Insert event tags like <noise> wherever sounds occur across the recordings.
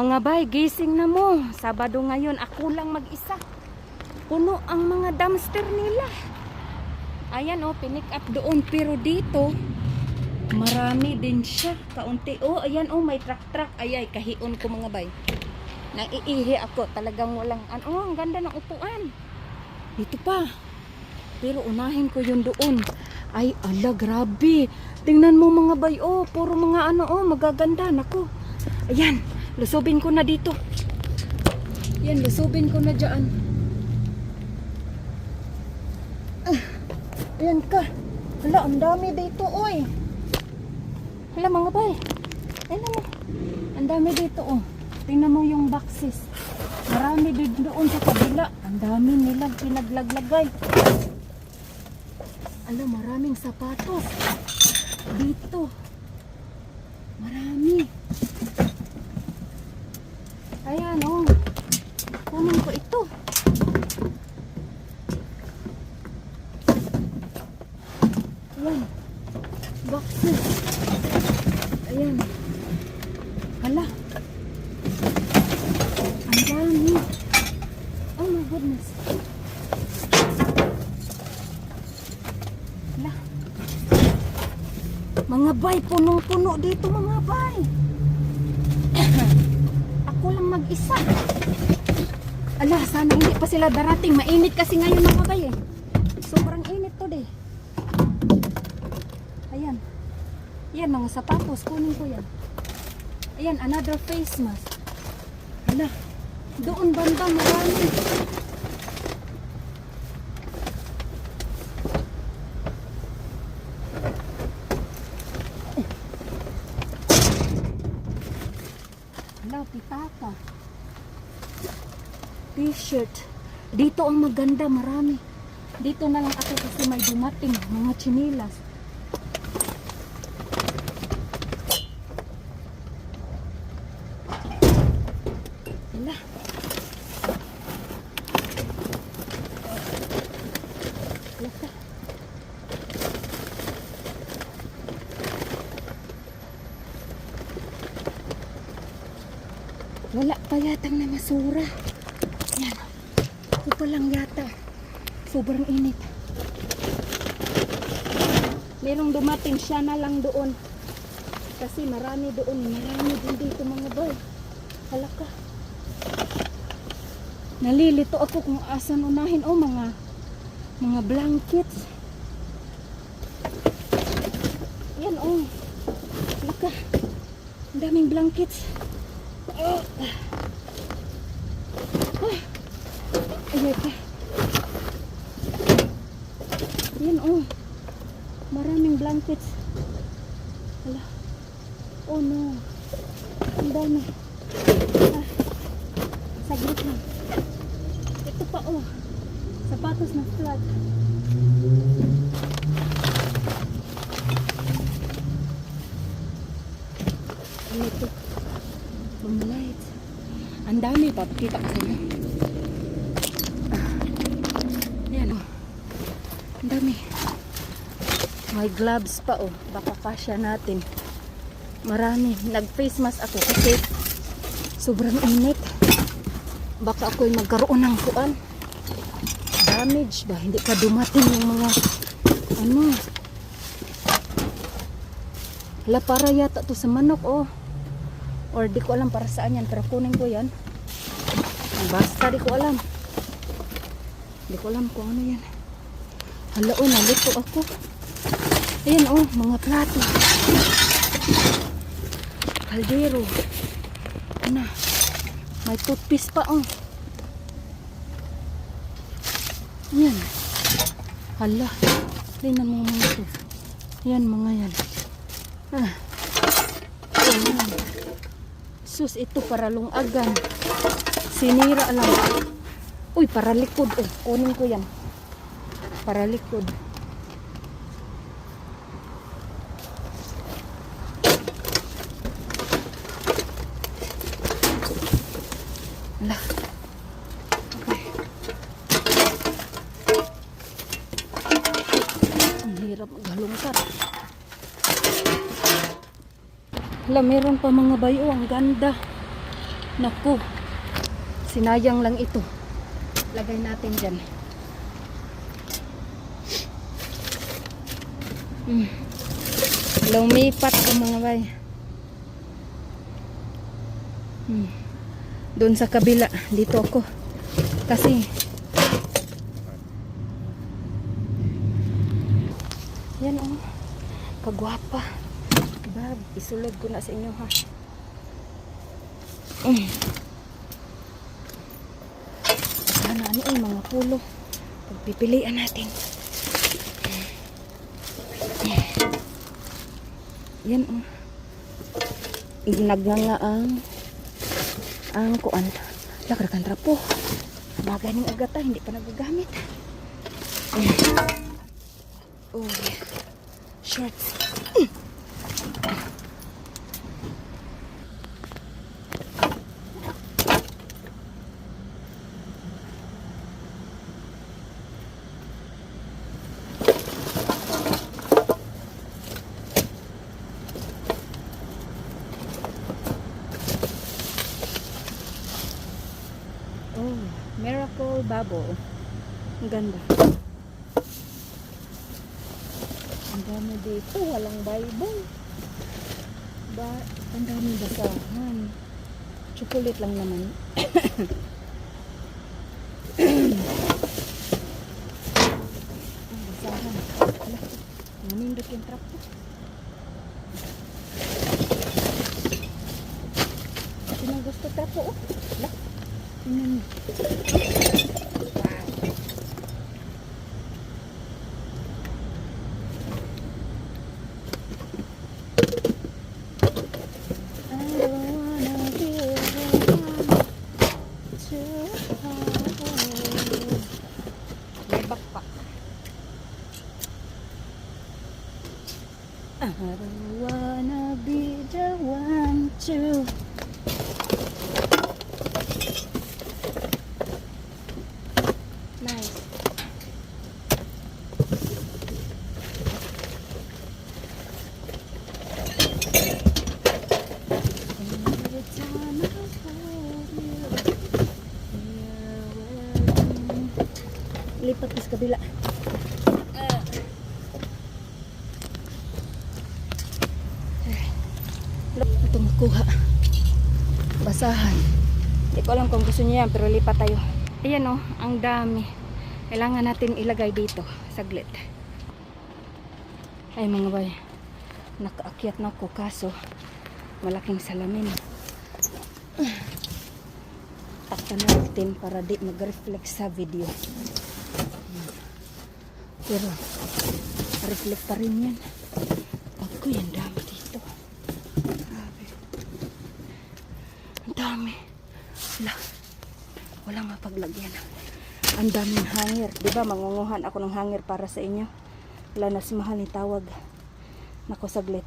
Mga bay, gising na mo. Sabado ngayon, ako lang mag-isa. Puno ang mga dumpster nila. Ayan oh, pinick up doon. Pero dito, marami din siya. Kaunti. Oh, ayan oh, may truck-truck. Ayay, kahion ko mga bay. Naiihi ako. Talagang walang, ano, oh, ang ganda ng upuan. Dito pa. Pero unahin ko yun doon. Ay, ala, grabe. Tingnan mo mga bay, oh. Puro mga ano, oh, magaganda. Nako. Ayan, lusubin ko na dito. Yan, lusubin ko na dyan. Ah, ayan ka. Hala, ang dami dito, oy. Hala, mga bay. Tingnan mo. Ang dami dito, oh. Tingnan mo yung boxes. Marami din doon sa kabila. Ang dami nilang pinaglaglagay. Alam, maraming sapatos. Dito. Marami. Ayan, oh. Kunin ko ito. Ayan. Boxes. Ayan. Hala. Ang dami. Oh my goodness. Hala. Mga bay, punong-puno dito mga bay. <coughs> Ako lang mag-isa. Ala, sana hindi pa sila darating. Mainit kasi ngayon mga bay eh. Sobrang init to de. Ayan. Yan, mga sapatos. Kunin ko yan. Ayan, another face mask. Ala, doon banda marami. Ala, pitaka. T-shirt. Dito ang maganda, marami. Dito na lang ako kasi may dumating, mga chinilas. Ala. Laka. Wala pa yatang namasura. Yan. Ako pa lang yata. Sobrang init. Merong dumating siya na lang doon. Kasi marami doon. Marami din dito mga boy. Halaka. Nalilito ako kung asan unahin. Oh, mga mga blankets. Yan, oh. Halaka. Ang daming blankets. Oh. Ah. Ka. Yan, oh. Maraming blankets. Hala. Oh, no. Ang dami. Ah. Saglit lang. Ito pa, oh. Sapatos na flat. Ano ito? Mga lights. Ang dami ko sa. Ah. Yan, oh. Ang dami. May gloves pa, oh. Baka kasya natin. Marami. Nag-face mask ako kasi sobrang init. Baka ako'y magkaroon ng kuan. Damage ba? Hindi pa dumating yung mga ano. Hala, para yata to sa manok, oh. Or di ko alam para saan yan. Pero kunin ko yan. Basta di ko alam. Di ko alam kung ano yan. Hala, oh, nalito ako. Ayan, oh, mga plato. Kaldero. Ano? May toothpaste pa, oh. Yan. Hala. Tingnan mo mga ito. Yan, mga yan. Ah. Ayan. Sus, ito para lungagan. Sinira lang. Uy, para likod. Oh, kunin ko yan. Para likod. Ala. Okay. Ang hirap maghalungkat. Hala, meron pa mga bayo. Ang ganda. Naku. Sinayang lang ito. Lagay natin dyan. Hmm. Lumipat ang mga bay. Hmm. Doon sa kabila. Dito ako. Kasi yan oh. Kagwapa. Isulod ko na sa inyo ha. Mm. Sana ano eh, mga pulo. Pagpipilian natin. Yan oh. Ginaganga ang ang kuan. Lakar kan trapo. Bagay ning agata hindi pa nagagamit. Mm. Oh, yeah. Shorts. Oh, Miracle Bubble. Ang ganda. Ang dami dito. Walang Bible. Ba, ang dami basahan. Chocolate lang naman. ang basahan. Ala, nanindot yung trap ko. Sino gusto trap ko? Ala, tingnan one to Nice. Lipat sa kabila. Ito makuha. Basahan. Hindi ko alam kung gusto niya yan, pero lipat tayo. Ayan o, ang dami. Kailangan natin ilagay dito. Saglit. Ay mga bay, nakaakyat na ako kaso malaking salamin. Takpan natin para di mag-reflect sa video. Pero, reflect pa rin yan. Ako yan dami dito. Grabe. Ang dami. Wala. Walang mapaglagyan. Ang daming hanger. Di ba mangunguhan ako ng hanger para sa inyo. Wala na si Mahal ni tawag. Nako saglit.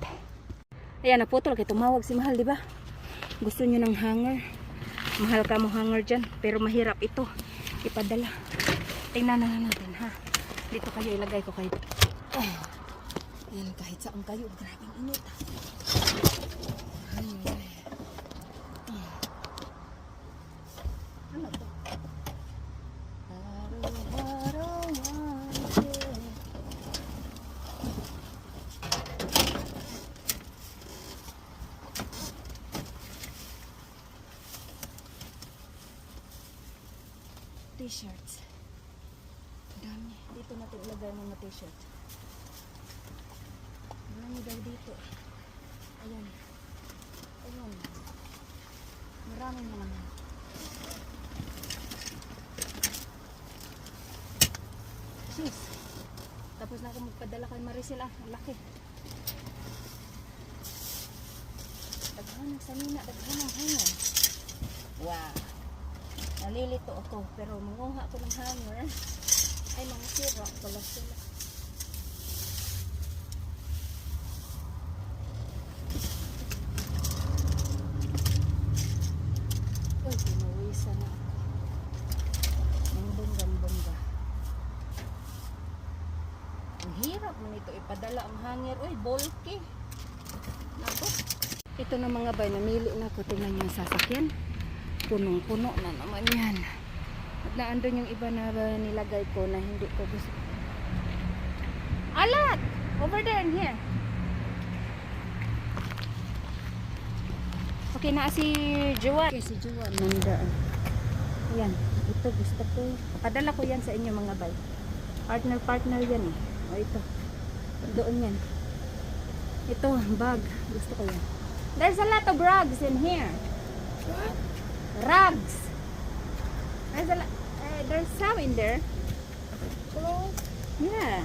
Ayan, naputol kay tumawag si Mahal, ba? Gusto niyo ng hanger. Mahal ka mo hanger dyan. Pero mahirap ito. Ipadala. Tingnan na natin, ha? Dito kayo ilagay ko kayo. Oh. Ayan, kahit saan kayo. Grabe ang init. Ay. T-shirts. Dami. Dito natin ilagay ang mga t-shirt. Marami daw dito. Ayan. Ayan. Marami na naman. Sis. Tapos na ako magpadala kay Maricel ah. Ang laki. Daghan ng salina. Daghan ng hanger. Wow. Nalilito ako. Pero manguha ako ng hanger. Ay, mga sira pala sila. Uy, pinawisan na ako. Ang hirap man ito ipadala ang hanger. Uy, bulky. Nako. Ito na mga bay, namili na ako. Tingnan yung sasakyan. Punong-puno na naman yan. At naandun yung iba na nilagay ko na hindi ko gusto. Alat! Over there and here. Okay na si Juan. Okay, si Juan nandaan. Ayan, ito gusto ko. Padala ko yan sa inyo mga bay. Partner, partner yan eh. O ito. Doon yan. Ito, bag. Gusto ko yan. There's a lot of rugs in here. Rugs. There's a. Uh, there's some in there. Yeah.